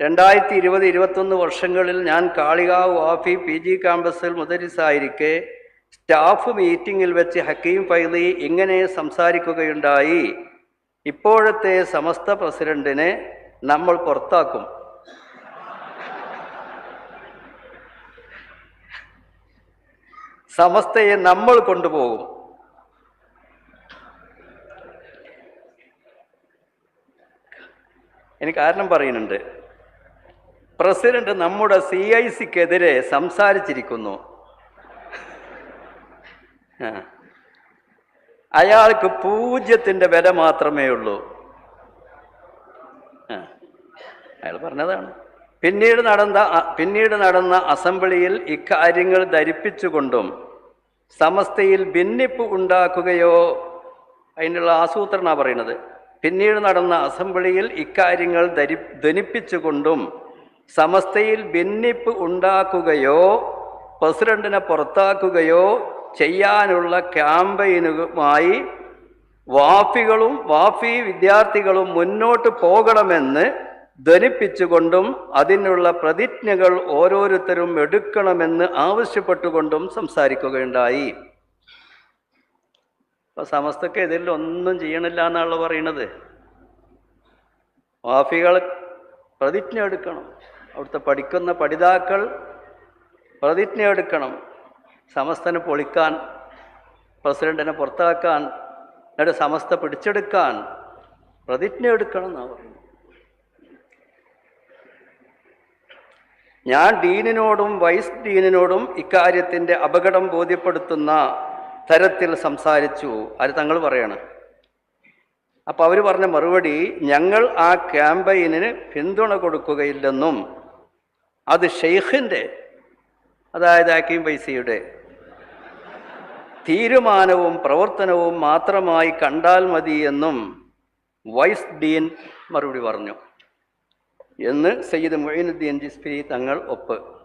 രണ്ടായിരത്തി ഇരുപത് ഇരുപത്തൊന്ന് വർഷങ്ങളിൽ ഞാൻ കാളികാവ് വാഫി പി ജി ക്യാമ്പസിൽ മുദരിസായിരിക്കെ സ്റ്റാഫ് മീറ്റിംഗിൽ വെച്ച് ഹക്കീം ഫൈലി ഇങ്ങനെ സംസാരിക്കുകയുണ്ടായി. ഇപ്പോഴത്തെ സമസ്ത പ്രസിഡന്റിനെ നമ്മൾ പുറത്താക്കും. സമസ്തയെ നമ്മൾ കൊണ്ടുപോകും. എനിക്ക് കാരണം പറയുന്നുണ്ട്. പ്രസിഡന്റ് നമ്മുടെ സി ഐ സിക്കെതിരെ സംസാരിച്ചിരിക്കുന്നു. അയാൾക്ക് പൂജ്യത്തിന്റെ വില മാത്രമേ ഉള്ളൂ. അയാൾ പറഞ്ഞതാണ് പിന്നീട് നടന്ന പിന്നീട് നടന്ന അസംബ്ലിയിൽ ഇക്കാര്യങ്ങൾ ധരിപ്പിച്ചുകൊണ്ടും സമസ്തയിൽ ഭിന്നിപ്പ് ഉണ്ടാക്കുകയോ അതിനുള്ള ആസൂത്രണ പറയുന്നത് പിന്നീട് നടന്ന അസംബ്ലിയിൽ ഇക്കാര്യങ്ങൾ ധരി ധ്വനിപ്പിച്ചുകൊണ്ടും സമസ്തയിൽ ഭിന്നിപ്പ് ഉണ്ടാക്കുകയോ പ്രസിഡന്റിനെ പുറത്താക്കുകയോ ചെയ്യാനുള്ള ക്യാമ്പയിനുമായി വാഫികളും വാഫി വിദ്യാർത്ഥികളും മുന്നോട്ട് പോകണമെന്ന് ധനിപ്പിച്ചുകൊണ്ടും അതിനുള്ള പ്രതിജ്ഞകൾ ഓരോരുത്തരും എടുക്കണമെന്ന് ആവശ്യപ്പെട്ടുകൊണ്ടും സംസാരിക്കുകയുണ്ടായി. അപ്പൊ സമസ്തക്ക് ഇതിൽ ഒന്നും ചെയ്യണില്ല എന്നാണല്ലോ പറയണത് വാഫികൾ പ്രതിജ്ഞ എടുക്കണം. അവിടുത്തെ പഠിക്കുന്ന പഠിതാക്കൾ പ്രതിജ്ഞ എടുക്കണം സമസ്തനെ പൊളിക്കാൻ പ്രസിഡന്റിനെ പുറത്താക്കാൻ എന്നിട്ട് സമസ്ത പിടിച്ചെടുക്കാൻ പ്രതിജ്ഞ എടുക്കണം എന്നാണ് പറയുന്നത്. ഞാൻ ഡീനിനോടും വൈസ് ഡീനിനോടും ഇക്കാര്യത്തിന്റെ അപകടം ബോധ്യപ്പെടുത്തുന്ന തരത്തിൽ സംസാരിച്ചു. അത് തങ്ങൾ പറയണം. അപ്പോൾ അവർ പറഞ്ഞ മറുപടി ഞങ്ങൾ ആ ക്യാമ്പയിനിന് പിന്തുണ കൊടുക്കുകയില്ലെന്നും അത് ഷെയ്ഖിന്റെ അതായത് ആക്കിയും പൈസയുടെ തീരുമാനവും പ്രവർത്തനവും മാത്രമായി കണ്ടാൽ മതി എന്നും വൈസ് ഡീൻ മറുപടി പറഞ്ഞു. എന്ന് സയ്യിദ് മൊയ്നുദ്ദീൻ ജിസ്ഫി തങ്ങൾ ഒപ്പ്